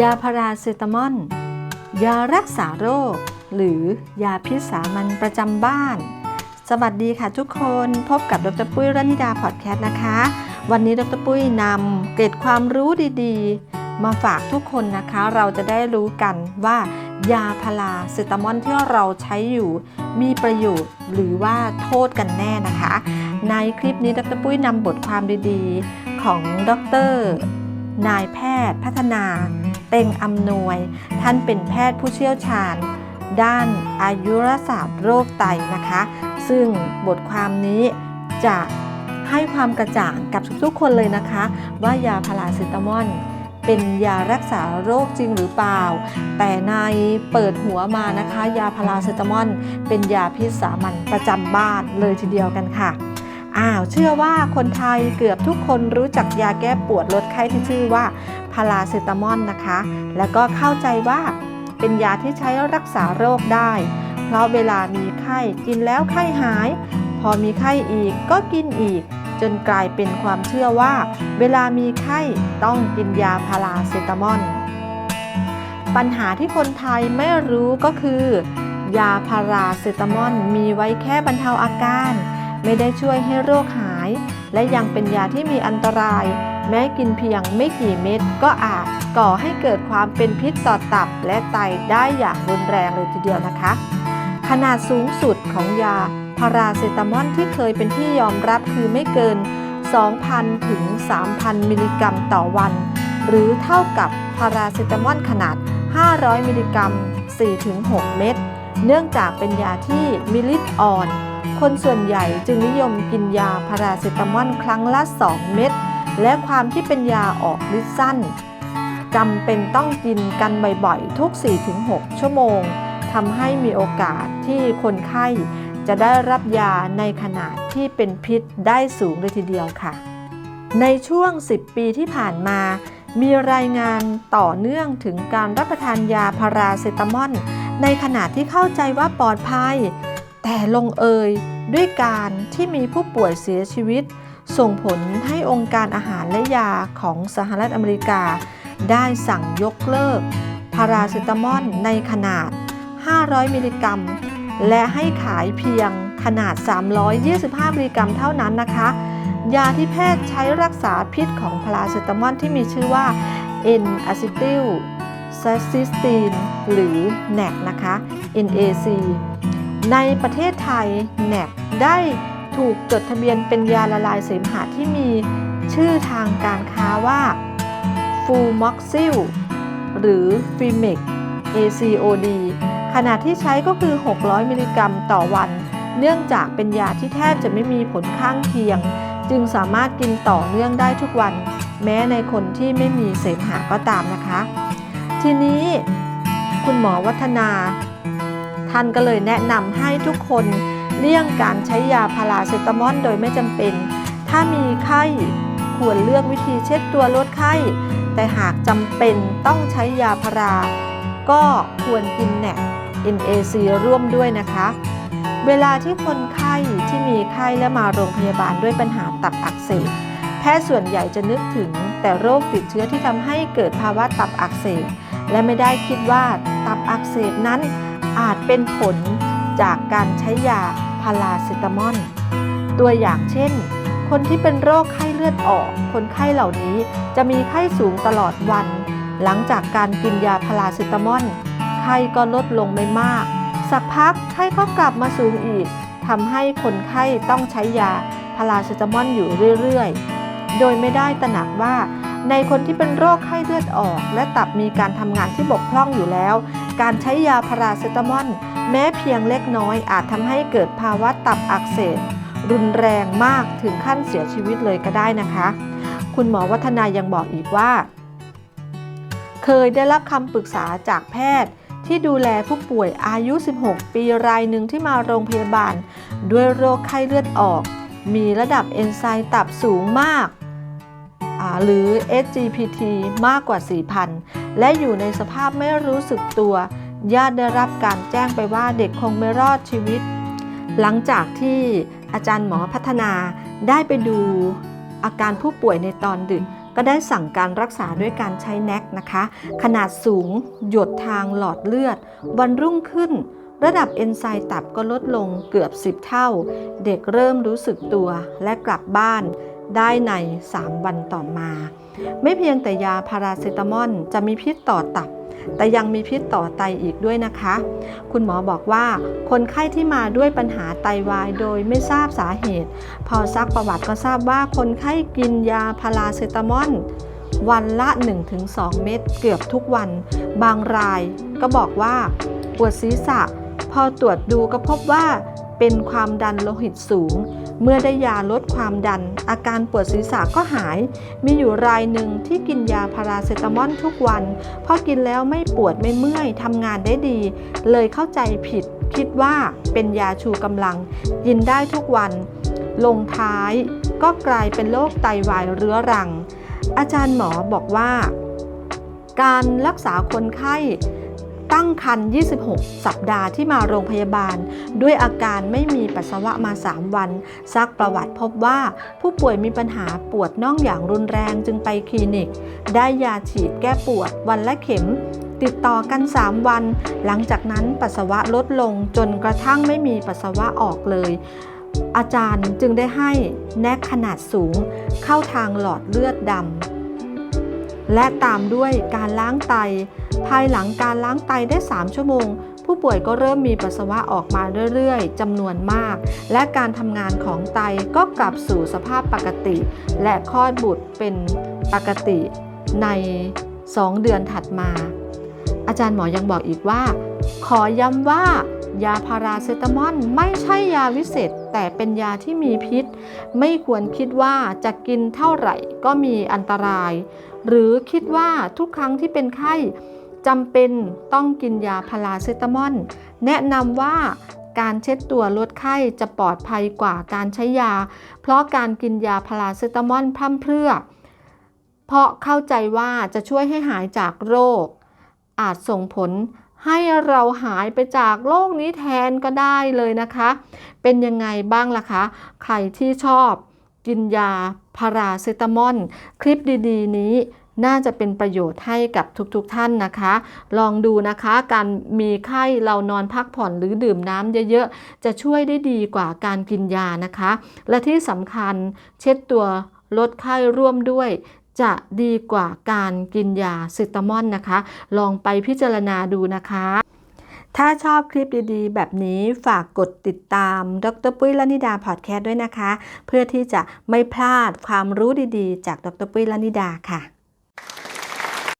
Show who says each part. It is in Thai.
Speaker 1: ยาพาราเซตามอลยารักษาโรค หรือยาพิษสามัญประจำบ้าน สวัสดีค่ะทุกคนพบกับดรปุ้ยรณิดาพอดแคสต์นะคะ วันนี้ดรปุ้ยนำเกร็ดความรู้ดีๆ มาฝากทุกคนนะคะ เราจะได้รู้กันว่ายาพาราเซตามอลที่เราใช้อยู่ มีประโยชน์หรือว่าโทษกันแน่นะคะ ในคลิปนี้ดรปุ้ยนำบทความดีๆ ของดรนายแพทย์พัฒนา เต็งอำนวย ท่านเป็นแพทย์ผู้เชี่ยวชาญ ด้านอายุรศาสตร์โรคไตนะคะ ซึ่งบทความนี้จะให้ความกระจ่างกับทุกๆคนเลยนะคะ ว่ายาพาราเซตามอลเป็นยารักษาโรคจริงหรือเปล่า แต่ในเปิดหัวมานะคะ ยาพาราเซตามอลเป็นยาพิษสามัญประจำบ้านเลยทีเดียวกันค่ะ อ้าวเชื่อว่าคนไทยเกือบทุกคนรู้จักยาแก้ปวดลดไข้ที่ชื่อว่าพาราเซตามอลนะคะ แล้วก็เข้าใจว่าเป็นยาที่ใช้รักษาโรคได้ เพราะเวลามีไข้กินแล้วไข้หาย พอมีไข้อีกก็กินอีก จนกลายเป็นความเชื่อว่า เวลามีไข้ต้องกินยาพาราเซตามอลปัญหาที่คนไทยไม่รู้ก็คือ ยาพาราเซตามอลมีไว้แค่บรรเทาอาการ ไม่ได้ช่วยให้โรคหาย และยังเป็นยาที่มีอันตราย แม้กินเพียงไม่กี่เม็ดก็อาจก่อให้เกิดความเป็นพิษต่อตับและไตได้อย่างรุนแรงเลยทีเดียวนะคะ ขนาดสูงสุดของยาพาราเซตามอลที่เคยเป็นที่ยอมรับคือไม่เกิน 2,000 ถึง 3,000 มิลลิกรัมต่อวัน หรือเท่ากับพาราเซตามอลขนาด 500 มิลลิกรัม 4-6 เม็ดเนื่องจากเป็นยาที่มีฤทธิ์อ่อน คนส่วนใหญ่จึงนิยมกินยาพาราเซตามอลครั้งละ 2 เม็ด และความที่เป็นยาออกฤทธิ์สั้นจำเป็นต้องกินกันบ่อยๆ ทุก 4-6 ชั่วโมงทำให้มีโอกาสที่คนไข้จะได้รับยาในขนาดที่เป็นพิษได้สูงเลยทีเดียวค่ะ ในช่วง 10 ปีที่ผ่านมา มีรายงานต่อเนื่องถึงการรับประทานยาพาราเซตามอลในขณะที่เข้าใจว่าปลอดภัย แต่ลงเอยด้วยการที่มีผู้ป่วยเสียชีวิต ส่งผลให้องค์การอาหารและยาของสหรัฐอเมริกา ได้สั่งยกเลิก พาราเซตามอลในขนาด 500 มิลลิกรัม และให้ขายเพียงขนาด 325 มิลลิกรัมเท่านั้นนะคะ ยาที่แพทย์ใช้รักษาพิษของพาราเซตามอลที่มีชื่อว่า N acetyl c y s t i n e หรือ NAC นะคะ NAC ในประเทศไทย NAC ได้ถูกจดทะเบียนเป็นยาละลายเสมหะที่มีชื่อทางการค้าว่า Fumoxil หรือ Fimex ACOD ขนาดที่ใช้ก็คือ 600 มิลลิกรัมต่อวัน เนื่องจากเป็นยาที่แทบจะไม่มีผลข้างเคียง จึงสามารถกินต่อเนื่องได้ทุกวัน แม้ในคนที่ไม่มีเสมหะก็ตามนะคะ ทีนี้คุณหมอวัฒนา ท่านก็เลยแนะนำให้ทุกคนเลี่ยงการใช้ยาพาราเซตามอลโดยไม่จำเป็น ถ้ามีไข้ควรเลือกวิธีเช็ดตัวลดไข้ แต่หากจำเป็นต้องใช้ยาพารา ก็ควรกินแนก NAC ร่วมด้วยนะคะ เวลาที่คนไข้ที่มีไข้และมาโรงพยาบาลด้วยปัญหาตับอักเสบแพทย์ส่วนใหญ่จะนึกถึงแต่โรคติดเชื้อที่ทำให้เกิดภาวะตับอักเสบและไม่ได้คิดว่าตับอักเสบนั้น อาจเป็นผลจากการใช้ยาพาราเซตามอลตัวอย่างเช่น คนที่เป็นโรคไข้เลือดออก คนไข้เหล่านี้จะมีไข้สูงตลอดวัน หลังจากการกินยาพาราเซตามอลไข้ก็ลดลงไม่มาก สักพักไข้ก็กลับมาสูงอีกทำให้คนไข้ต้องใช้ยาพาราเซตามอลอยู่เรื่อยๆ โดยไม่ได้ตระหนักว่าในคนที่เป็นโรคไข้เลือดออก และตับมีการทำงานที่บกพร่องอยู่แล้ว การใช้ยาพาราเซตามอลแม้เพียงเล็กน้อยอาจทำให้เกิดภาวะตับอักเสบรุนแรงมากถึงขั้นเสียชีวิตเลยก็ได้นะคะ คุณหมอวัฒนายังบอกอีกว่า เคยได้รับคำปรึกษาจากแพทย์ที่ดูแลผู้ป่วยอายุ 16 ปีรายหนึ่งที่มาโรงพยาบาล ด้วยโรคไข้เลือดออก มีระดับเอนไซม์ตับสูงมาก หรือ SGPT มากกว่า 4,000 และอยู่ในสภาพไม่รู้สึกตัว ญาติได้รับการแจ้งไปว่าเด็กคงไม่รอดชีวิต หลังจากที่อาจารย์หมอพัฒนาได้ไปดูอาการผู้ป่วยในตอนดึก ก็ได้สั่งการรักษาด้วยการใช้แน็กนะคะ ขนาดสูง หยดทางหลอดเลือด วันรุ่งขึ้นระดับเอนไซม์ตับก็ลดลงเกือบ 10 เท่า เด็กเริ่มรู้สึกตัวและกลับบ้าน ได้ใน 3 วันต่อมา ไม่เพียงแต่ยาพาราเซตามอลจะมีพิษต่อตับ แต่ยังมีพิษต่อไตอีกด้วยนะคะ คุณหมอบอกว่าคนไข้ที่มาด้วยปัญหาไตวายโดยไม่ทราบสาเหตุ พอซักประวัติก็ทราบว่าคนไข้กินยาพาราเซตามอลวันละ 1-2 เม็ดเกือบทุกวัน บางรายก็บอกว่าปวดศีรษะ พอตรวจดูก็พบว่าเป็นความดันโลหิตสูง เมื่อได้ยาลดความดัน อาการปวดศีรษะก็หาย มีอยู่รายหนึ่งที่กินยาพาราเซตามอลทุกวันพอกินแล้วไม่ปวดไม่เมื่อยทำงานได้ดี เลยเข้าใจผิด คิดว่าเป็นยาชูกำลัง กินได้ทุกวัน ลงท้ายก็กลายเป็นโรคไตวายเรื้อรัง อาจารย์หมอบอกว่า การรักษาคนไข้ ตั้งครรภ์ 26 สัปดาห์ที่มาโรงพยาบาล ด้วยอาการไม่มีปัสสาวะมา 3 วัน ซักประวัติพบว่าผู้ป่วยมีปัญหาปวดน่องอย่างรุนแรงจึงไปคลินิก ได้ยาฉีดแก้ปวดวันละเข็ม ติดต่อกัน 3 วัน หลังจากนั้นปัสสาวะลดลงจนกระทั่งไม่มีปัสสาวะออกเลยอาจารย์จึงได้ให้แนกขนาดสูงเข้าทางหลอดเลือดดำ และตามด้วยการล้างไต ภายหลังการล้างไตได้ 3 ชั่วโมง ผู้ป่วยก็เริ่มมีปัสสาวะออกมาเรื่อยๆจำนวนมาก และการทำงานของไตก็กลับสู่สภาพปกติ และคลอดบุตรเป็นปกติใน 2 เดือนถัดมา อาจารย์หมอยังบอกอีกว่า ขอย้ำว่ายาพาราเซตามอลไม่ใช่ยาวิเศษ แต่เป็นยาที่มีพิษ ไม่ควรคิดว่าจะกินเท่าไหร่ก็มีอันตราย หรือคิดว่าทุกครั้งที่เป็นไข้จำเป็นต้องกินยาพาราเซตามอลแนะนำว่าการเช็ดตัวลดไข้จะปลอดภัยกว่าการใช้ยา เพราะการกินยาพาราเซตามอลพร่ำเพรื่อ เพราะเข้าใจว่าจะช่วยให้หายจากโรค อาจส่งผล ให้เราหายไปจากโรคนี้แทนก็ได้เลยนะคะ เป็นยังไงบ้างล่ะคะ ใครที่ชอบกินยาพาราเซตามอลคลิปดีๆ นี้น่าจะเป็นประโยชน์ให้กับทุกๆทท่านนะคะ ลองดูนะคะ การมีไข้เรานอนพักผ่อนหรือดื่มน้ำเยอะๆ จะช่วยได้ดีกว่าการกินยานะคะ และที่สำคัญเช็ดตัวลดไข้ร่วมด้วย จะดีกว่าการกินยาซิตามอนนะคะ ลองไปพิจารณาดูนะคะ ถ้าชอบคลิปดีๆ แบบนี้ฝากกดติดตาม ดรปุ้ยลนิดาพอดแคสต์ด้วยนะคะ เพื่อที่จะไม่พลาดความรู้ดีๆ จากดรปุ้ยลนิดาค่ะ